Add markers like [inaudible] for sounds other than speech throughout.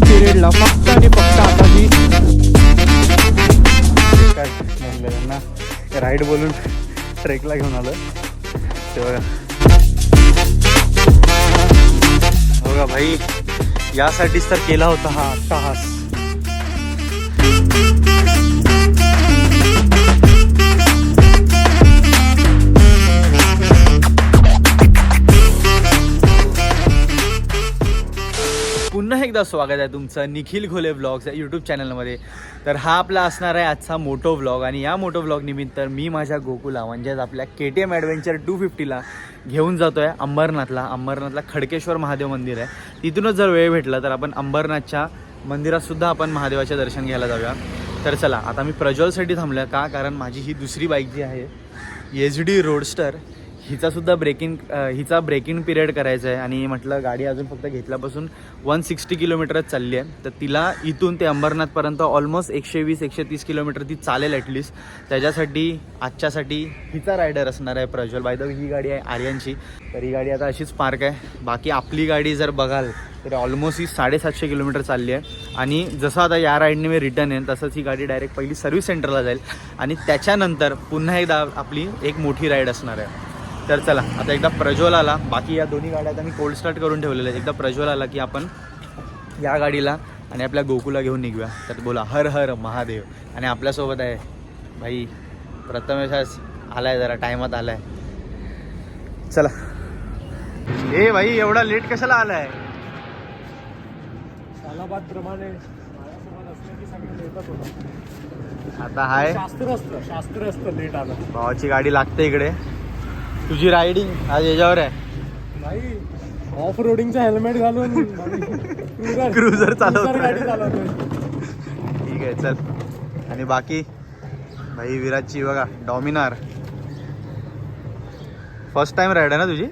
पिरियडला फक्त आणि फक्त आता काय राईड बोलून ट्रेकला घेऊन आलो तेव्हा हो का भाई यासाठीच तर केला होता हा तास एकदा स्वागत आहे तुमचं निखिल घोले ब्लॉग्स या यूट्यूब चॅनलमध्ये तर हा आपला असणार आहे आजचा मोटो ब्लॉग आणि या मोटो ब्लॉगनिमित्त मी माझ्या गोकुला म्हणजेच आपल्या K T M adventure two फिफ्टीला घेऊन जातो आहे अंबरनाथला. अंबरनाथला खडकेश्वर महादेव मंदिर आहे. तिथूनच जर वेळ भेटला तर आपण अंबरनाथच्या मंदिरातसुद्धा आपण महादेवाचे दर्शन घ्यायला जाऊया. तर चला आता मी प्रज्वलसाठी थांबलो का? कारण माझी ही दुसरी बाईक जी आहे एच डी रोडस्टर हिचासुद्धा ब्रेकिंग हिचा ब्रेकिंग पिरियड करायचा आहे. आणि म्हटलं गाडी अजून फक्त घेतल्यापासून वन सिक्स्टी किलोमीटरच चालली आहे. तर तिला इथून ते अंबरनाथपर्यंत ऑलमोस्ट एकशे वीस एकशे तीस किलोमीटर ती चालेल ॲटलिस्ट त्याच्यासाठी आजच्यासाठी हिचा रायडर असणार आहे प्रज्वल. बाय द ही गाडी आहे आर्यनची तर ही गाडी आता अशीच पार्क आहे. बाकी आपली गाडी जर बघाल तर ऑलमोस्ट ही साडेसातशे किलोमीटर चालली आहे. आणि जसं आता या राईडने मी रिटर्न येईन तसंच ही गाडी डायरेक्ट पहिली सर्व्हिस सेंटरला जाईल. आणि त्याच्यानंतर पुन्हा एकदा आपली एक मोठी राईड असणार आहे. तर चला आता एकदा प्रज्वल आला. बाकी या दोन्ही गाड्या आता मी कोल्ड स्टार्ट करून ठेवलेल्या आहेत. एकदा प्रज्वल आला की आपण या गाडीला आणि आपल्या गोकुला घेऊन निघूया. तर बोला हर हर महादेव. आणि आपल्यासोबत आहे भाई प्रथमेश आलाय जरा टायमात आलाय. चला. ए भाई एवढा लेट कशाला प्रमाणे लेटच होतं. आता हाय. शास्त्र असतं शास्त्र असतं लेट आलं. भावाची गाडी लागते इकडे. तुझी रायडिंग आज याच्यावर आहे. ऑफ रोडिंगचं हेल्मेट घालून [laughs] गाडी चालवतोय. ठीक आहे चल. आणि बाकी? भाई विराटची बघा डॉमिनार. फर्स्ट टाइम राईड आहे ना तुझी?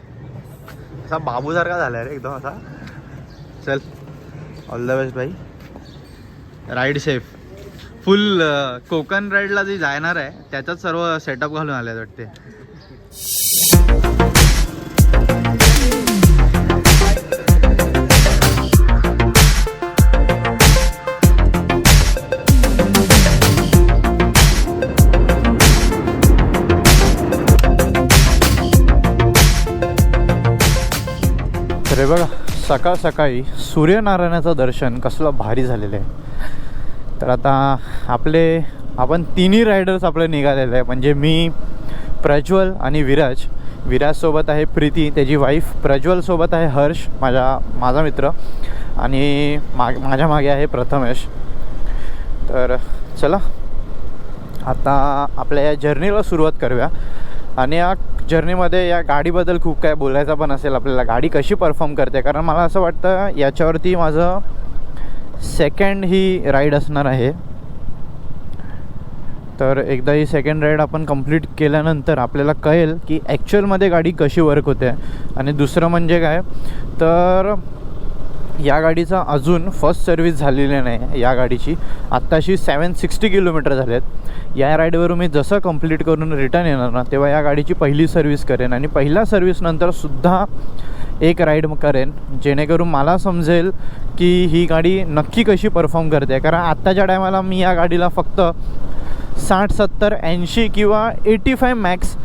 असा बाबूसारखा झाला रे एकदम असा. चल. ऑल द बेस्ट भाई. राईड सेफ फुल कोकण राईडला जे जाणार आहे त्याचाच सर्व सेटअप घालून आले वाटते. अरे बघा सकाळ सकाळी सूर्यनारायणाचं दर्शन कसलं भारी झालेलं आहे. तर आता आपले आपण तिन्ही रायडर्स आपले निघालेले आहे. म्हणजे मी प्रज्वल आणि विराज. विराजसोबत आहे प्रीती त्याची वाईफ प्रज्वलसोबत आहे हर्ष माझा माझा मित्र. आणि माग माझ्या मागे आहे प्रथमेश. तर चला आता आपल्या या जर्नीला सुरुवात करूया. आणि या जर्नीमध्ये या गाडीबद्दल खूप काय बोलायचं पण असेल आपल्याला गाडी कशी परफॉर्म करते? कारण मला असं वाटतं याच्यावरती माझं सेकंड ही राईड असणार आहे. तर एकदा ही सेकंड राईड आपण कंप्लीट केल्यानंतर आपल्याला कळेल की ॲक्च्युअलमध्ये गाडी कशी वर्क होते. आणि दुसरं म्हणजे काय? तर या गाडीचा अजून फर्स्ट सर्विस झालेली नाही या गाडीची. आत्ताशी सेवन सिक्स्टी किलोमीटर झाले आहेत या राईडवरून मी जसं कंप्लीट करून रिटर्न येणार ना तेव्हा या गाडीची पहिली सर्व्हिस करेन आणि पहिल्या सर्व्हिसनंतरसुद्धा एक राईड करेन जेणेकरून मला समजेल की ही गाडी नक्की कशी परफॉर्म करते. कारण आत्ताच्या टायमाला मी या गाडीला फक्त साठ सत्तर ऐंशी किंवा eighty five max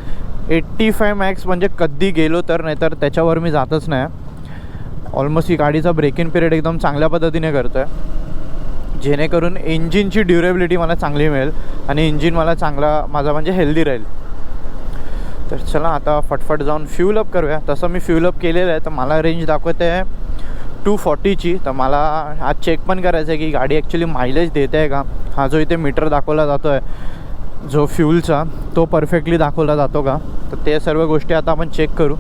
eighty five max म्हणजे कधी गेलो तर नाही तर त्याच्यावर मी जातच नाही. ऑलमोस्ट ही गाडीचा ब्रेक इन पिरियड एकदम चांगल्या पद्धतीने करतो आहे जेणेकरून इंजिनची ड्युरेबिलिटी मला चांगली मिळेल आणि इंजिन मला चांगला माझा म्हणजे हेल्दी राहील. तर चला आता फटफट जाऊन फ्यूल अप करूया. तसं मी फ्यूल अप केलेलं आहे तर मला रेंज दाखवते आहे टू फॉर्टीची तर मला आज चेक पण करायचं आहे की गाडी ॲक्च्युली मायलेज देते आहे का? हा जो इथे मीटर दाखवला जातो आहे जो फ्यूलचा तो परफेक्टली दाखवला जातो का? तर ते सर्व गोष्टी आता आपण चेक करू.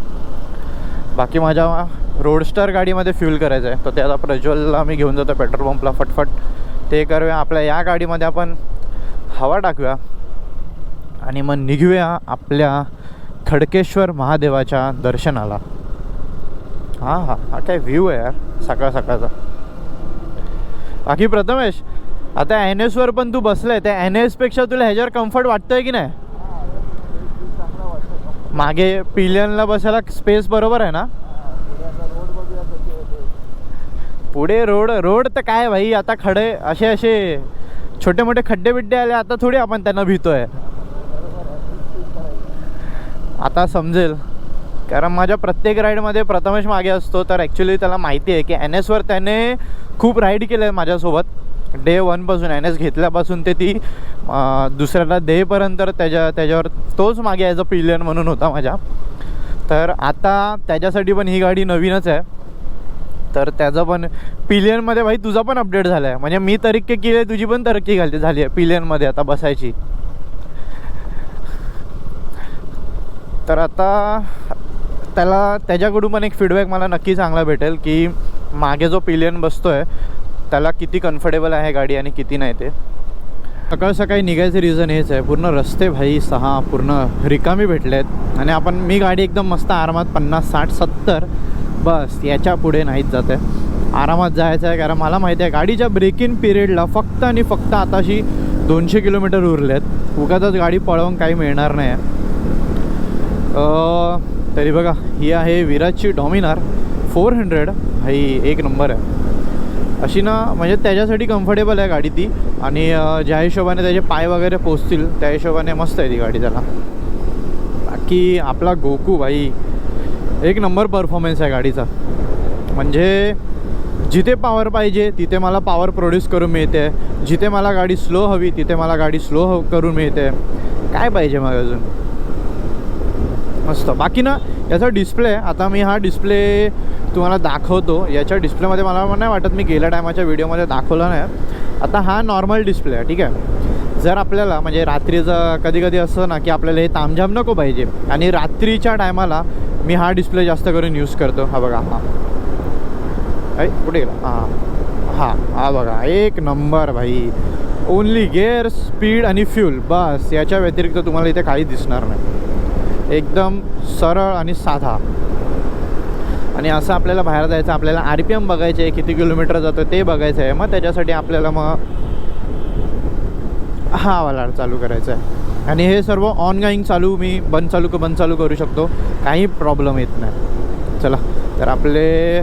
बाकी माझ्या रोडस्टर गाडीमध्ये फ्यूल करायचं आहे. तर ते आता प्रज्वलला मी घेऊन जातो पेट्रोल पंपला फटफट. ते करूया. आपल्या या गाडीमध्ये आपण हवा टाकूया. आणि मग निघूया आपल्या खडकेश्वर महादेवाच्या दर्शनाला. हां हां हा काय व्ह्यू आहे यार. सकाळ सकाळचा. बाकी प्रथमेश आता एन एसवर पण तू बसलाय. त्या एन एसपेक्षा तुला ह्याच्यावर कम्फर्ट वाटतंय की नाही? मागे पिलियनला बसायला स्पेस बरोबर आहे ना पुढे आता रोड बघूया कसे होते पुढे रोड रोड तर काय भाई आता खडे असे असे छोटे मोठे खड्डे बिड्डे आले आता थोडी आपण त्यांना भीतोय. आहे आता समजेल. कारण माझ्या प्रत्येक राईडमध्ये प्रथमेश मागे असतो तर ॲक्च्युली त्याला माहिती आहे की एन एसवर त्याने खूप राईड केलं आहे माझ्यासोबत डे वनपासून एन एस घेतल्यापासून ते ती दुसऱ्याला देपर्यंत त्याच्या त्याच्यावर तोच मागे ॲज अ पिलियन म्हणून होता माझ्या. तर आता त्याच्यासाठी पण ही गाडी नवीनच आहे. तर त्याचं पण पिलियनमध्ये भाई तुझा पण अपडेट झाला आहे म्हणजे मी तरक्की केली आहे तुझी पण तरक्की घालते झाली आहे पिलियनमध्ये आता बसायची. तर आता त्याला त्याच्याकडून पण एक फीडबॅक मला नक्की चांगला भेटेल की मागे जो पिलियन बसतो आहे त्याला किती कम्फर्टेबल आहे गाडी आणि किती नाही ते. सकाळ सकाळी निघायचं रिझन हेच आहे. पूर्ण रस्ते भाई सहा पूर्ण रिकामी भेटले आहेत आणि आपण मी गाडी एकदम मस्त आरामात पन्नास साठ सत्तर बस याच्यापुढे नाहीच जात आहे आरामात जायचं आहे कारण मला माहिती आहे गाडीच्या ब्रेकिंग पिरियडला फक्त आणि फक्त आताशी दोनशे किलोमीटर उरले आहेत उगाचच गाडी पळवून काही मिळणार नाही आहे तरी बघा ही आहे विराजची डॉमिनार. फोर हंड्रेड ही एक नंबर आहे. अशी ना म्हणजे त्याच्यासाठी कम्फर्टेबल आहे गाडी ती. आणि ज्या हिशोबाने त्याचे पाय वगैरे पोचतील त्या हिशोबाने मस्त आहे ती गाडी त्याला. बाकी आपला गोकू भाई एक नंबर परफॉर्मन्स आहे गाडीचा. म्हणजे जिथे पॉवर पाहिजे तिथे मला पॉवर प्रोड्यूस करून मिळते. जिथे मला गाडी स्लो हवी तिथे मला गाडी स्लो हव करून मिळते. काय पाहिजे मग अजून? मस्त. बाकी ना याचा डिस्प्ले आता मी हा डिस्प्ले तुम्हाला दाखवतो. याच्या डिस्प्लेमध्ये मला नाही वाटत मी गेल्या टायमाच्या व्हिडिओमध्ये दाखवला नाही. आता हा नॉर्मल डिस्प्ले आहे ठीक आहे? जर आपल्याला म्हणजे रात्रीचं कधी कधी असं ना की आपल्याला हे तामझाम नको पाहिजे. आणि रात्रीच्या टायमाला मी हा डिस्प्ले जास्त करून यूज करतो. हा बघा हा. ऐ कुठे गेला? हां. हां हा बघा. एक नंबर भाई. ओनली गेअर स्पीड आणि फ्यूल बस याच्या व्यतिरिक्त तुम्हाला इथे काही दिसणार नाही. एकदम सरळ आणि साधा. आणि असं आपल्याला बाहेर जायचं आपल्याला आर पी एम बघायचं आहे किती किलोमीटर जातं ते बघायचं आहे. मग त्याच्यासाठी आपल्याला मग हा वाला चालू करायचा आहे. आणि हे सर्व ऑनगाईंग चालू मी बंद चालू क बंद चालू करू शकतो. काही प्रॉब्लेम येत नाही. चला तर आपले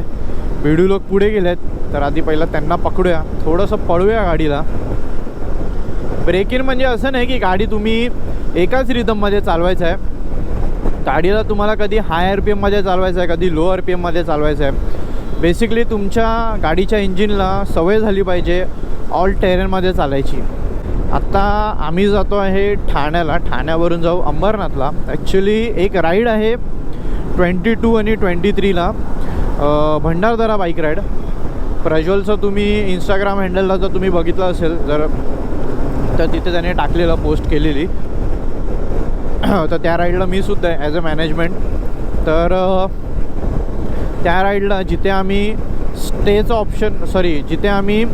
व्हिडिओ लोक पुढे गेलेत. तर आधी पहिला त्यांना पकडूया. थोडंसं पळूया गाडीला. ब्रेक इन म्हणजे असं नाही की गाडी तुम्ही एकाच रिदममध्ये चालवायचं आहे. गाडीला तुम्हाला कधी हाय आर पी एममध्ये चालवायचं आहे कधी लो आर पी एममध्ये चालवायचं आहे. बेसिकली तुमच्या गाडीच्या इंजिनला सवय झाली पाहिजे ऑल टेरेनमध्ये चालायची. आत्ता आम्ही जातो आहे ठाण्याला. ठाण्यावरून जाऊ अंबरनाथला. ॲक्च्युली एक राईड आहे ट्वेंटी टू आणि ट्वेंटी थ्रीला भंडारदरा बाईक राईड प्रज्वलचं तुम्ही इंस्टाग्राम हँडलला जर तुम्ही बघितलं असेल जर तर तिथे त्याने टाकलेलं पोस्ट केलेली. [clears throat] तर त्या राईडला मी सुद्धा आहे ॲज अ मॅनेजमेंट तर त्या राईडला जिथे आम्ही स्टेचं ऑप्शन सॉरी जिथे आम्ही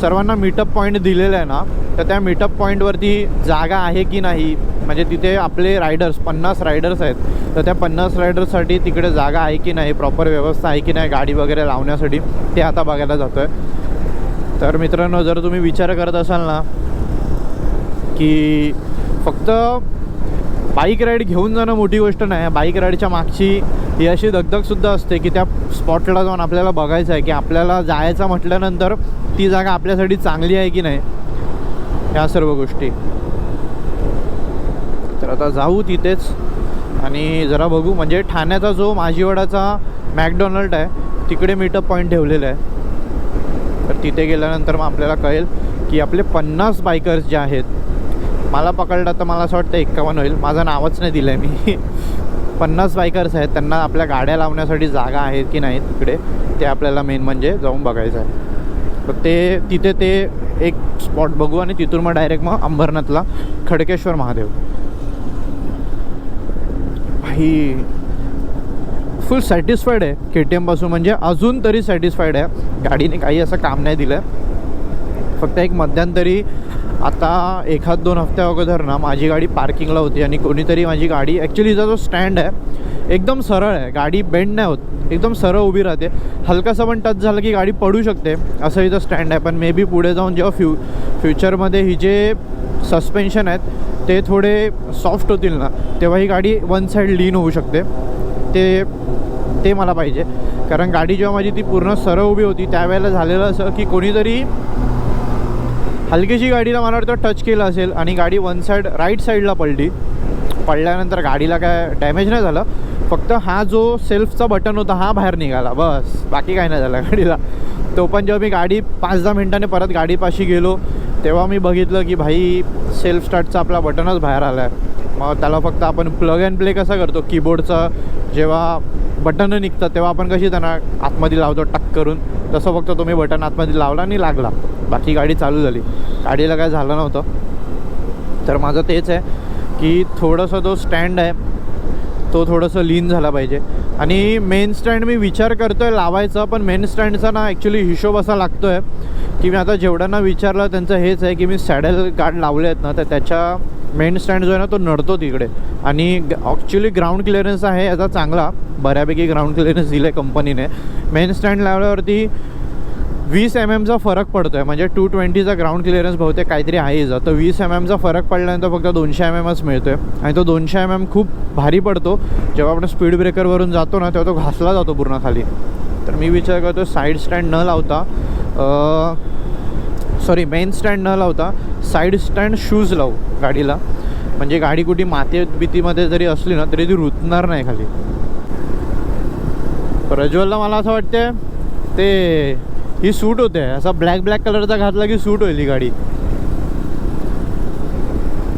सर्वांना मीटअप पॉईंट दिलेलं आहे ना तर त्या मीटअप पॉईंटवरती जागा आहे की नाही? म्हणजे तिथे आपले रायडर्स पन्नास रायडर्स आहेत. तर त्या पन्नास रायडर्ससाठी तिकडे जागा आहे की नाही? प्रॉपर व्यवस्था आहे की नाही? गाडी वगैरे लावण्यासाठी ते आता बघायला जातो आहे तर मित्रांनो जर तुम्ही विचार करत असाल ना की फक्त बाईक राईड घेऊन जाणं मोठी गोष्ट नाही. बाईक राईडच्या मागची ही अशी दगदगसुद्धा असते की त्या स्पॉटला जाऊन आपल्याला बघायचं आहे की आपल्याला जायचं म्हटल्यानंतर ती जागा आपल्यासाठी चांगली आहे की नाही? ह्या सर्व गोष्टी. तर आता जाऊ तिथेच आणि जरा बघू. म्हणजे ठाण्याचा जो माझीवाडाचा मॅकडॉनल्ड आहे तिकडे मीटअप पॉईंट ठेवलेला आहे. तर तिथे गेल्यानंतर मग आपल्याला कळेल की आपले पन्नास बायकर्स जे आहेत मला पकडलं तर मला असं वाटतं एक्कावन्न होईल. माझं नावच नाही दिलं आहे मी. [laughs] पन्नास बायकर्स आहेत त्यांना आपल्या गाड्या लावण्यासाठी जागा आहेत की नाही तिकडे ते आपल्याला मेन म्हणजे जाऊन बघायचं आहे. तर ते तिथे ते एक स्पॉट बघू आणि तिथून मग डायरेक्ट मग अंबरनाथला खडकेश्वर महादेव. ही फुल सॅटिस्फाईड आहे. के टी एमपासून म्हणजे अजून तरी सॅटिस्फाईड आहे. गाडीने काही असं काम नाही दिलं फक्त एक मध्यंतरी आता एखाद दोन हफ्त्या अगोदर ना माझी गाडी पार्किंगला होती आणि कोणीतरी माझी गाडी ॲक्च्युली जो स्टँड आहे एकदम सरळ आहे. गाडी बेंड नाही होत. एकदम सरळ उभी राहते. हलकासा पण टच झालं की गाडी पडू शकते. असं इथं स्टँड आहे. पण मे बी पुढे जाऊन जेव्हा फ्यू फ्युचरमध्ये ही जे सस्पेन्शन आहेत ते थोडे सॉफ्ट होतील ना तेव्हा ही गाडी वन साईड लीन होऊ शकते. ते ते मला पाहिजे. कारण गाडी जेव्हा माझी ती पूर्ण सरळ उभी होती त्यावेळेला झालेलं असं की कोणीतरी हलकीशी गाडीला मला वाटतं टच केलं असेल आणि गाडी वन साईड राईट साईडला पडली पडल्यानंतर गाडीला काय डॅमेज नाही झालं. फक्त हा जो सेल्फचा बटन होता हा बाहेर निघाला. बस. बाकी काय नाही झालं गाडीला. तो पण जेव्हा मी गाडी पाच दहा मिनटाने परत गाडीपाशी गेलो तेव्हा मी बघितलं की भाई सेल्फ स्टार्टचा आपला बटनच बाहेर आला आहे मग त्याला फक्त आपण प्लग अँड प्ले कसा करतो? कीबोर्डचं जेव्हा बटनं निघतात तेव्हा आपण कशी त्यांना आतमध्ये लावतो टक करून. तसं फक्त तुम्ही बटन आतमध्ये लावला आणि लागला. बाकी गाडी चालू झाली. गाडीला काय झालं नव्हतं. तर माझं तेच आहे. की थोडंसं जो स्टँड आहे तो थोडंसं लीन झाला पाहिजे. आणि मेन स्टँड मी विचार करतो आहे लावायचा पण मेन स्टँडचा ना ॲक्च्युली हिशोब असा लागतो आहे की मी आता जेवढ्यांना विचारलं त्यांचं हेच आहे की मी सॅडल गार्ड लावले आहेत ना तर त्याच्या मेन स्टँड जो आहे ना तो नडतो तिकडे. आणि ॲक्च्युली ग्राउंड क्लिअरन्स आहे याचा चांगला बऱ्यापैकी ग्राउंड क्लिअरन्स दिलं आहे कंपनीने. मेन स्टँड लावल्यावरती वीस एम एमचा फरक पडतो आहे म्हणजे टू ट्वेंटीचा ग्राउंड क्लिअरन्स बहुतेक काहीतरी आहे इथं. तर वीस एम एमचा फरक पडल्यानंतर फक्त दोनशे एम एमच मिळतो आहे आणि तो दोनशे एम एम खूप भारी पडतो. जेव्हा आपण स्पीड ब्रेकरवरून जातो ना तेव्हा तो घासला जातो पूर्ण खाली. तर मी विचार करतो साईड स्टँड न लावता सॉरी मेन स्टँड न लावता साईड स्टँड शूज लावू गाडीला. म्हणजे गाडी कुठे माती भीतीमध्ये जरी असली ना तरी ती रुतणार नाही खाली. प्रज्वलला मला असं वाटतं ते ही सूट होते. असा ब्लॅक ब्लॅक कलरचा घातला की सूट होईल ही गाडी.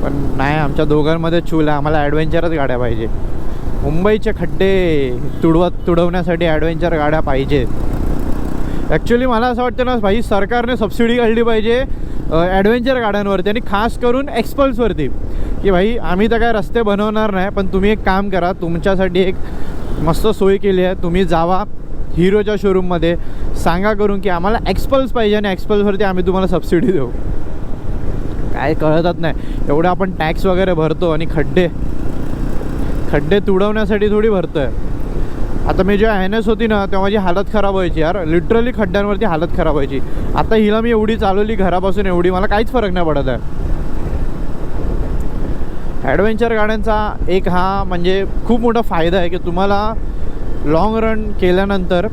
पण नाही आमच्या दोघांमध्ये चूल आहे. आम्हाला ॲडव्हेंचरच गाड्या पाहिजे. मुंबईचे खड्डे तुडवत तुडवण्यासाठी ॲडव्हेंचर गाड्या पाहिजेत ॲक्च्युली मला असं वाटतं ना भाई सरकारने सबसिडी काढली पाहिजे ॲडव्हेंचर गाड्यांवरती आणि खास करून एक्सपल्सवरती की भाई आम्ही तर काय रस्ते बनवणार नाही पण तुम्ही एक काम करा तुमच्यासाठी एक मस्त सोय केली आहे. तुम्ही जावा. हिरोच्या शोरूममध्ये सांगा करून की आम्हाला एक्सपल्स पाहिजे आणि एक्सपल्सवरती आम्ही तुम्हाला सबसिडी देऊ. काय कळतच नाही. एवढं आपण टॅक्स वगैरे भरतो आणि खड्डे खड्डे तुडवण्यासाठी थोडी भरतो आहे आता मी जेव्हा एन एस होती ना तेव्हा माझी हालत खराब व्हायची यार. लिटरली खड्ड्यांवरती हालत खराब व्हायची. आता हिला मी एवढी चालवली घरापासून एवढी मला काहीच फरक नाही पडत आहे. ॲडव्हेंचर गाड्यांचा एक हा म्हणजे खूप मोठा फायदा आहे की तुम्हाला लाँग रन केल्यानंतर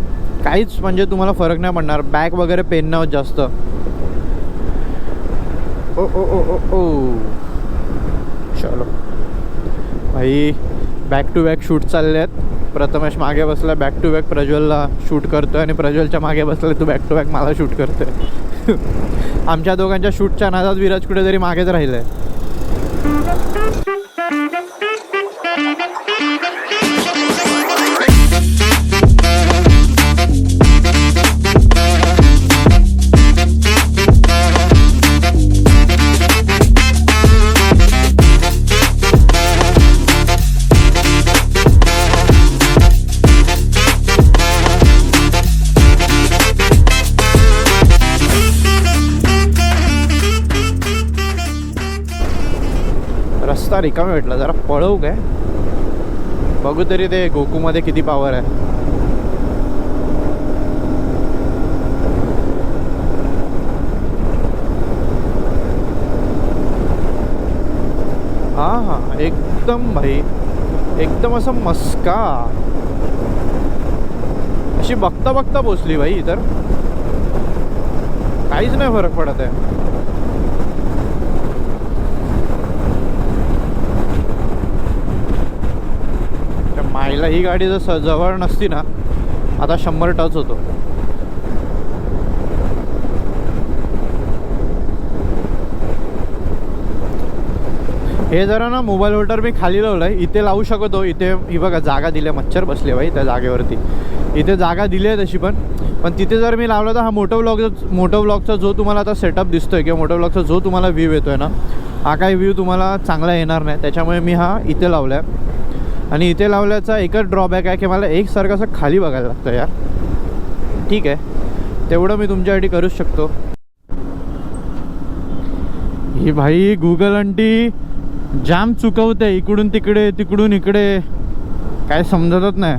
काहीच म्हणजे तुम्हाला फरक नाही पडणार. बॅक वगैरे पेन जास्त. ओ ओ ओ ओ ओ. चलो. भाई बॅक टू बॅक शूट चालले आहेत प्रथमेश मागे बसला बॅक टू बॅक प्रज्वलला शूट करतोय आणि प्रज्वलच्या मागे बसला तू बॅक टू बॅक मला शूट करतोय. [laughs] आमच्या दोघांच्या शूटच्या नादात विराज कुठेतरी मागेच राहिलं आहे रस्ता रिकामी भेटला जरा पळवू काय बघू तरी ते गोकूमध्ये किती पावर आहे. हा हा. एकदम भाई. एकदम असं मस्का. अशी बघता बघता पोचली भाई तर काहीच नाही फरक पडत आहे. त्या ही गाडी जर स- जवळ नसती ना आता शंभर टच होतो. हे जरा ना मोबाईल होल्डर मी खाली लावलं आहे इथे लावू शकतो. इथे ही बघा जागा दिली मच्छर बसले बाई त्या जागेवरती. इथे जागा दिली आहे तशी पण. पण तिथे जर मी लावलं तर हा मोटो ब्लॉग मोटो ब्लॉगचा जो तुम्हाला आता सेटअप दिसतोय किंवा मोटो ब्लॉगचा जो तुम्हाला व्ह्यू येतोय ना हा काही व्ह्यू तुम्हाला चांगला येणार नाही. त्याच्यामुळे मी हा इथे लावला आहे आणि इथे लावल्याचा एकच ड्रॉबॅक आहे की मला एकसारखं असं खाली बघायला लागतं यार. ठीक आहे. तेवढं मी तुमच्यासाठी करूच शकतो. ही भाई गुगल अंटी जाम चुकवते. इकडून तिकडे तिकडून इकडे. काय समजतच नाही.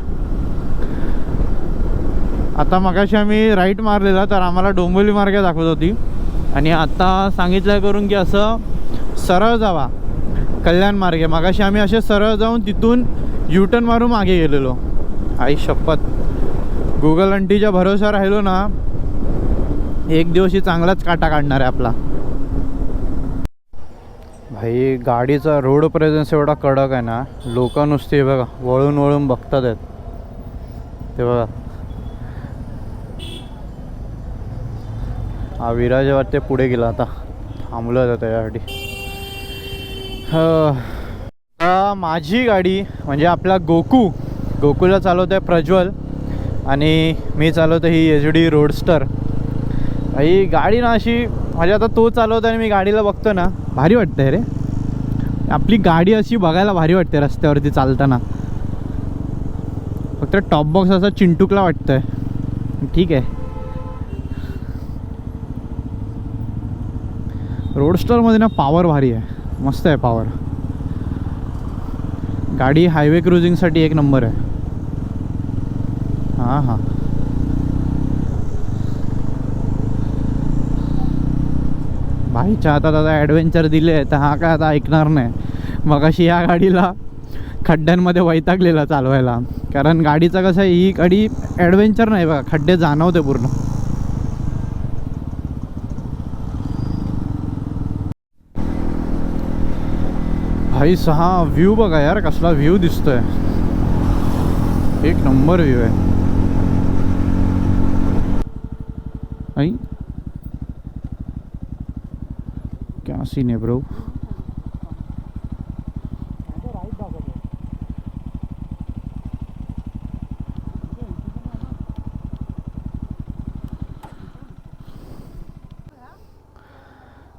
आता मगाशी आम्ही राईट मारलेला तर आम्हाला डोंबिवली मार्ग दाखवत होती. आणि आता सांगितलं करून की असं सरळ जावा. कल्याण मार्गे. मागाशी आम्ही असे सरळ जाऊन तिथून युटर्न मारून मागे गेलेलो. आई शपथ. गुगल अंटीच्या भरोसा राहिलो ना एक दिवशी चांगलाच काटा काढणार आहे आपला. भाई गाडीचा रोड प्रेझेन्स एवढा कडक आहे ना लोक नुसते बघा वळून वळून बघतात आहेत. ते बघा. हा विराज वाटते पुढे गेला आता. थांबलं होता त्याच्यासाठी. माझी गाडी म्हणजे आपला गोकू गोकूला चालवतो आहे प्रज्वल आणि मी चालवतो ही एच डी रोडस्टर. ही गाडी ना अशी म्हणजे आता तो चालवतो आणि मी गाडीला बघतो ना भारी वाटतंय रे. आपली गाडी अशी बघायला भारी वाटते रस्त्यावरती चालताना. फक्त टॉप बॉक्स असा चिंटूकला वाटतंय. ठीक आहे. रोडस्टरमध्ये ना पॉवर भारी आहे. मस्त आहे पॉवर गाडी हायवे क्रुझिंगसाठी एक नंबर आहे. हां हां. भाईच्या हातात आता ॲडव्हेंचर दिले तर हा काय आता ऐकणार नाही. मग अशी या गाडीला खड्ड्यांमध्ये वैतागलेला चालवायला. कारण गाडीचं कसं आहे ही गाडी ॲडव्हेंचर नाही बघा खड्डे जाणवते पूर्ण. भाई सहा व्ह्यू बघा यार, कसला व्ह्यू दिसतोय. एक नंबर व्ह्यू आहे. आई. क्या सीन है ब्रो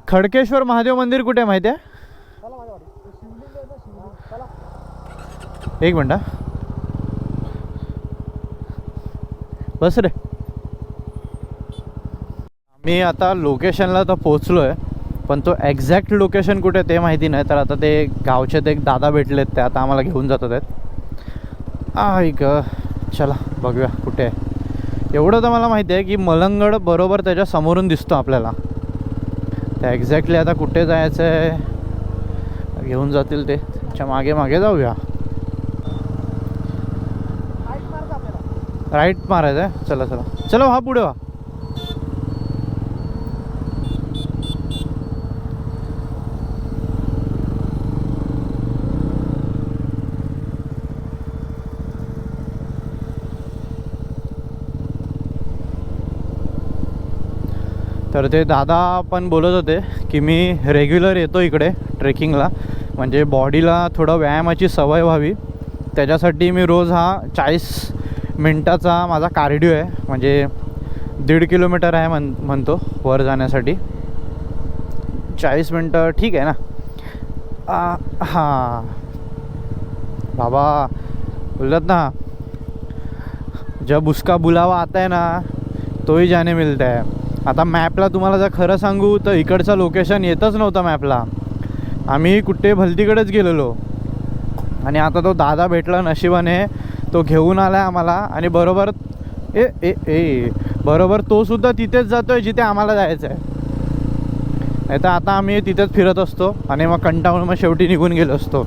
खडकेश्वर महादेव मंदिर कुठे माहिती आहे? एक मिनटा बस रे. मी आता लोकेशनला तर पोचलो आहे पण तो एक्झॅक्ट लोकेशन कुठे ते माहिती नाही. तर आता ते गावचे ते एक दादा भेटलेत ते आता आम्हाला घेऊन जातात आहेत. ऐक चला बघूया कुठे आहे. एवढं तर मला माहिती आहे की मलंगड बरोबर त्याच्या समोरून दिसतो आपल्याला. त्या एक्झॅक्टली आता कुठे जायचं आहे घेऊन जातील ते. त्याच्यामागे मागे जाऊया राईट मारत आपल्याला राईट मारायचं आहे. चला चला. चला हा पुढे व्हा तर ते दादा पण बोलत होते की मी रेग्युलर येतो इकडे ट्रेकिंगला म्हणजे बॉडीला थोडं व्यायामाची सवय व्हावी. त्याच्यासाठी मी रोज हा चाळीस मिनटाचा माझा कार्डिओ आहे. म्हणजे दीड किलोमीटर आहे म्हण म्हणतो वर जाण्यासाठी. चाळीस मिनटं ठीक आहे ना? हां. बाबा बोलत ना जब उसका बुलावा आता आहे ना तोही जाने मिळत आहे आता मॅपला तुम्हाला जर खरं सांगू तर इकडचं लोकेशन येतच नव्हतं मॅपला आम्ही कुठे भलतीकडेच गेलेलो. आणि आता तो दादा भेटला नशिबाने. तो घेऊन आला आम्हाला आणि बरोबर ए ए ए बरोबर तो सुद्धा तिथेच आहे जिथे आम्हाला जायचं आहे नाही तर आता आम्ही तिथेच फिरत असतो आणि मग कंटाळून मग शेवटी निघून गेलो असतो.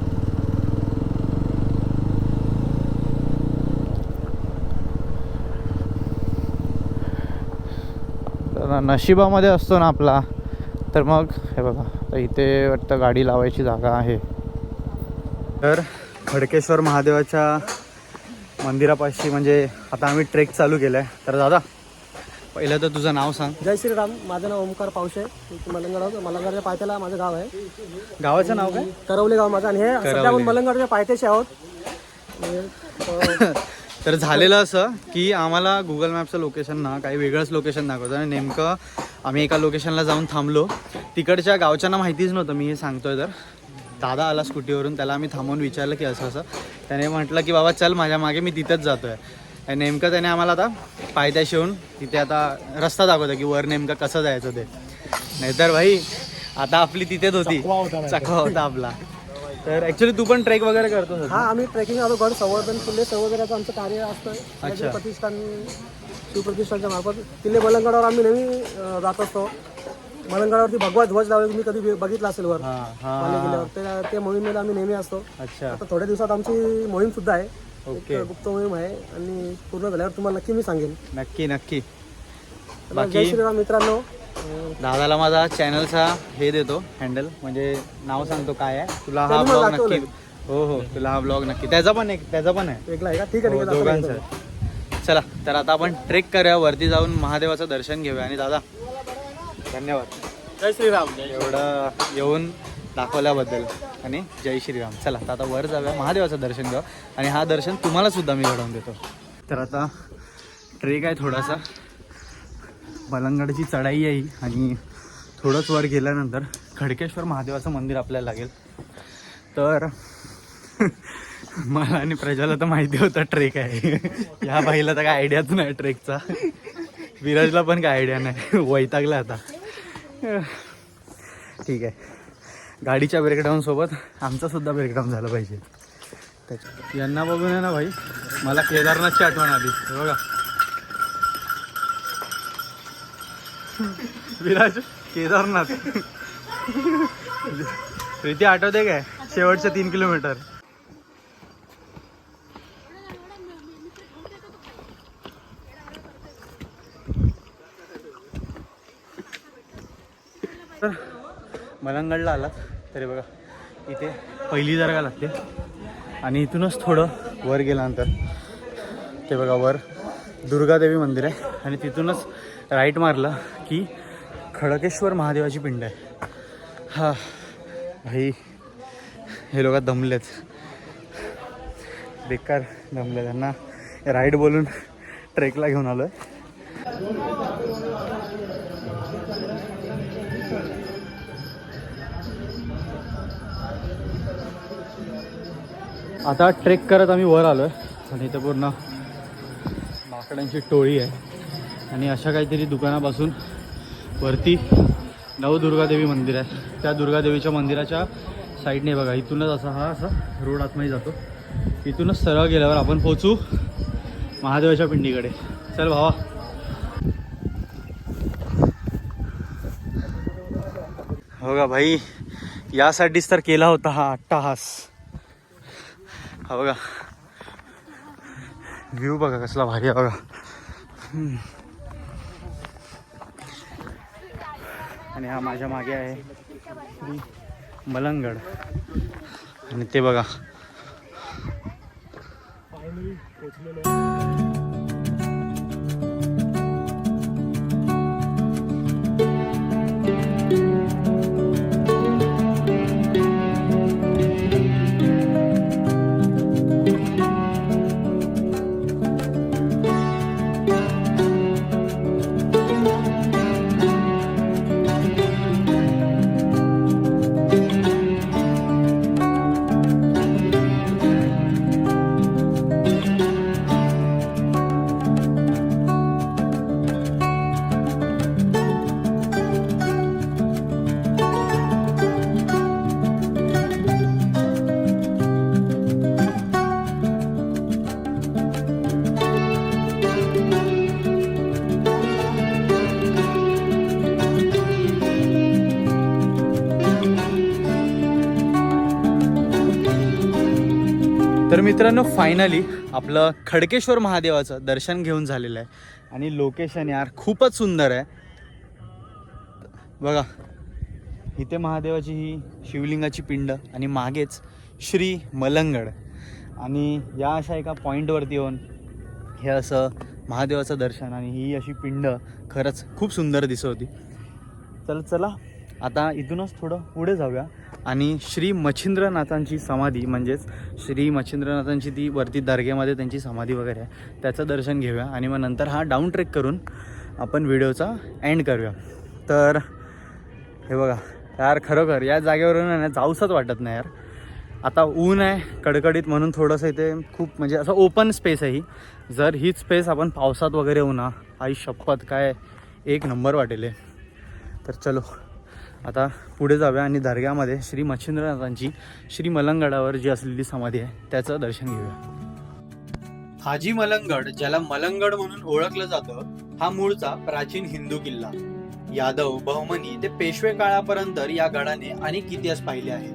नशिबामध्ये असतो ना आपला तर मग हे बघा तर इथे वाटतं गाडी लावायची जागा आहे. तर खडकेश्वर महादेवाच्या मंदिरापाशी म्हणजे आता आम्ही ट्रेक चालू केला आहे तर दादा पहिलं तर तुझं नाव सांग. जय श्रीराम माझं नाव ओमकार पावशे मलंगड मलंगडच्या पायथ्याला माझं गाव आहे. गावाचं नाव काय? करवले गाव माझं. आणि हे सध्या आपण मलंगडच्या पायथ्याशी आहोत. [laughs] तर झालेलं असं की आम्हाला गुगल मॅपचं लोकेशन ना काही वेगळंच लोकेशन दाखवतं आणि नेमकं आम्ही एका लोकेशनला जाऊन थांबलो. तिकडच्या गावच्यांना माहितीच नव्हतं मी हे सांगतोय तर. दादा आला स्कूटीवरून त्याला आम्ही थांबवून विचारलं की असं असं. त्याने म्हटलं की बाबा चल माझ्या मागे मी तिथेच जातो आहे आणि नेमकं त्याने आम्हाला आता पायथ्याशी येऊन तिथे आता रस्ता दाखवतो की वर नेमकं कसं जायचं ते. नाहीतर भाई आता आपली तिथेच होती. चकवा होता आपला. तर ऍक्च्युली तू पण ट्रेक वगैरे करतो हा आम्ही ट्रेकिंग आलो गड संवर्धन किल्ले संवर्धनाचं आमचं कार्य असतं. प्रतिष्ठान शिवप्रतिष्ठानच्या मार्फत. किल्ले मलंगडावर आम्ही नेहमी जात असतो. मलंगडावरती भगवा ध्वज लावले तुम्ही कधी बघितला असेल वर. हा हा किल्ल्यावर ते त्या मोहिमेला आम्ही नेहमी असतो. अच्छा. आता थोड्या दिवसात आमची मोहीम सुद्धा आहे. ओके. गुप्त मोहीम आहे आणि पूर्ण झाल्यावर तुम्हाला नक्की मी सांगेन. नक्की नक्की. तर बाकी- श्रीराम मित्रांनो. अं, दादाला माझा चॅनलचा हे देतो हँडल म्हणजे नाव सांगतो काय आहे. तुला हा त्यांनी मला ब्लॉग. नक्की हो हो. तुला हा ब्लॉग नक्की त्याचा पण एक त्याचा पण आहे. वेगळा आहे का? ठीक आहे हो, ठीक आहे दोघांचं. आहे. चला तर आता आपण ट्रेक करूया. वरती जाऊन महादेवाचं दर्शन घेऊया. आणि दादा धन्यवाद. जय श्रीराम एवढं येऊन दाखवल्याबद्दल आणि जय श्रीराम. चला तर आता वर जाऊया महादेवाचं दर्शन घेऊ. आणि हा दर्शन तुम्हाला सुद्धा मी घडवून देतो. तर आता ट्रेक आहे थोडासा. बलंगडची चढाई आहे आणि थोडंच वर गेल्यानंतर खडकेश्वर महादेवाचं मंदिर आपल्याला लागेल. तर [laughs] मला आणि प्रजाला तर माहिती होतं ट्रेक आहे. या बाईला तर काय आयडियाच नाही ट्रेकचा. विराजला पण काय आयडिया नाही. वैतागला आता. ठीक आहे. गाडीच्या ब्रेकडाऊनसोबत आमचासुद्धा ब्रेकडाऊन झालं पाहिजे. त्याच्या यांना बघून आहे ना भाई मला केदारनाथची आठवण आली. बघा. विराज केदारनाथ. प्रीती आठवते काय? शेवटचे तीन किलोमीटर. मलंगडला आलात तरी बघा इथे पहिली दर्गा लागते. आणि इथूनच थोडं वर गेल्यानंतर ते बघा वर दुर्गादेवी मंदिर आहे. आणि तिथूनच राईट मारलं की खडकेश्वर महादेवाची पिंड आहे. हा भाई हे लोक दमलेत. बेकार दमले त्यांना. राईड बोलून ट्रेकला घेऊन आलो आहे आता ट्रेक करत आम्ही वर आलो आहे आणि इथं पूर्ण माकडांची टोळी आहे. आणि अशा काहीतरी दुकानापासून वरती नवदुर्गादेवी मंदिर आहे. त्या दुर्गादेवीच्या मंदिराच्या साईडने बघा इथूनच असा हा असा रोड आतमध्ये जातो. इथूनच सरळ गेल्यावर आपण पोचू महादेवाच्या पिंडीकडे. चल भावा. हो का भाई यासाठीच तर केला होता हा अट्टाहास. हा बघा. व्ह्यू बघा कसला भारी आहे बघा. आणि हा माझ्या मागे आहे. मलंगड. आणि ते बघा. मित्रांनो फायनली आपलं खडकेश्वर महादेवाचं दर्शन घेऊन झालेलं आहे. आणि लोकेशन यार खूपच सुंदर आहे. बघा इथे महादेवाची ही शिवलिंगाची पिंड आणि मागेच श्री मलंगड. आणि या अशा एका पॉईंटवरती येऊन हे असं महादेवाचं दर्शन आणि ही अशी पिंड खरंच खूप सुंदर दिसत होती. चल चला आता इथूनच थोडं पुढे जाऊया. आणि श्री मच्छिंद्रनाथांची समाधी म्हणजेच श्री मच्छिंद्रनाथांची ती वरती दर्ग्यामध्ये त्यांची समाधी वगैरे आहे त्याचं दर्शन घेऊया. आणि मग नंतर हा डाऊन ट्रेक करून आपण व्हिडिओचा एंड करूया. तर हे बघा यार खरोखर या जागेवरून आहे ना जाऊसच वाटत नाही यार. आता ऊन आहे कडकडीत म्हणून थोडंसं इथे खूप म्हणजे असं ओपन स्पेस आहे ही. जर हीच स्पेस आपण पावसात वगैरे होणार आई शपथ काय एक नंबर वाटेल तर चलो. आता पुढे जाऊया आणि दर्ग्यामध्ये श्री मच्छिंद्रनाथांची श्री मलंगडावर जी असलेली समाधी आहे त्याचं दर्शन घेऊया. हाजी मलंगड ज्याला मलंगड म्हणून ओळखलं जातं हा मूळचा प्राचीन हिंदू किल्ला. यादव बहुमनी ते पेशवे काळापर्यंत या गडाने अनेक इतिहास पाहिले आहेत.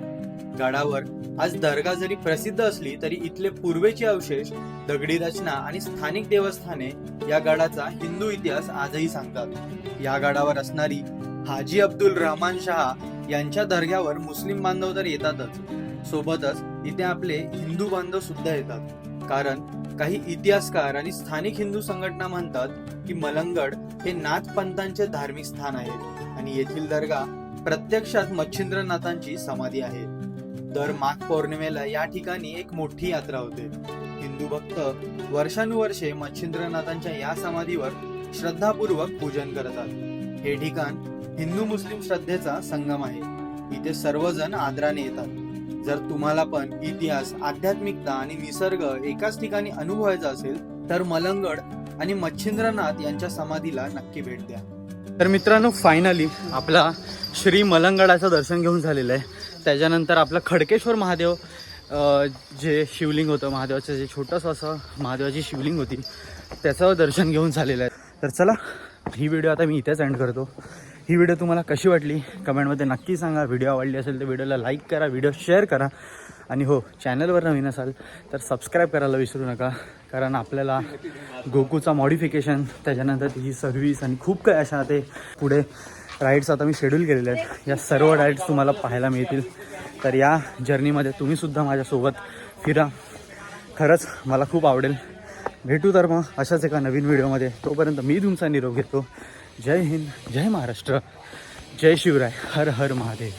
गडावर आज दर्गा जरी प्रसिद्ध असली तरी इथले पूर्वेचे अवशेष दगडी रचना आणि स्थानिक देवस्थाने या गडाचा हिंदू इतिहास आजही सांगतात. या गडावर असणारी हाजी अब्दुल रहमान शहा यांच्या दर्ग्यावर मुस्लिम बांधव तर येतातच. सोबतच इथे आपले हिंदू बांधव सुद्धा येतात. कारण काही इतिहासकार आणि स्थानिक हिंदू संघटना म्हणतात की मलंगड हे नाथपंतांचे धार्मिक स्थान आहे आणि येथील दर्गा प्रत्यक्षात मच्छिंद्रनाथांची समाधी आहे. दर माघ पौर्णिमेला या ठिकाणी एक मोठी यात्रा होते. हिंदू भक्त वर्षानुवर्षे मच्छिंद्रनाथांच्या या समाधीवर श्रद्धापूर्वक पूजन करतात. हे ठिकाण हिंदू मुस्लिम श्रद्धेचा संगम आहे. इथे सर्वजण आदराने येतात. जर तुम्हाला पण इतिहास आध्यात्मिकता आणि निसर्ग एकाच ठिकाणी अनुभवायचा असेल तर मलंगड आणि मच्छिंद्रनाथ यांच्या समाधीला नक्की भेट द्या. तर मित्रांनो फायनली आपला श्री मलंगडाचं दर्शन घेऊन झालेलं आहे. त्याच्यानंतर आपलं खडकेश्वर महादेव जे शिवलिंग होतं महादेवाचं जे छोटंसं असं महादेवाची शिवलिंग होती त्याचं दर्शन घेऊन झालेलं आहे. तर चला ही व्हिडिओ आता मी इथेच एंड करतो. ही व्हिडिओ तुम्हाला कशी वाटली? कमेंटमध्ये नक्की सांगा. व्हिडिओ आवडली असेल तर व्हिडिओला लाईक करा व्हिडिओ शेअर करा. आणि हो चॅनलवर नवीन असाल तर सबस्क्राईब करायला विसरू नका. कारण आपल्याला गोकूचा मॉडिफिकेशन त्याच्यानंतर ही सर्व्हिस आणि खूप काही अशा ते पुढे राईड्स आता मी शेड्यूल केलेले आहेत. या सर्व राईड्स तुम्हाला पाहायला मिळतील. तर या जर्नीमध्ये तुम्हीसुद्धा माझ्यासोबत फिरा. खरंच मला खूप आवडेल. भेटू तर मग अशाच एका नवीन व्हिडिओमध्ये तोपर्यंत मी तुमचा निरोप घेतो. जय हिंद जय महाराष्ट्र जय शिवराय हर हर महादेव.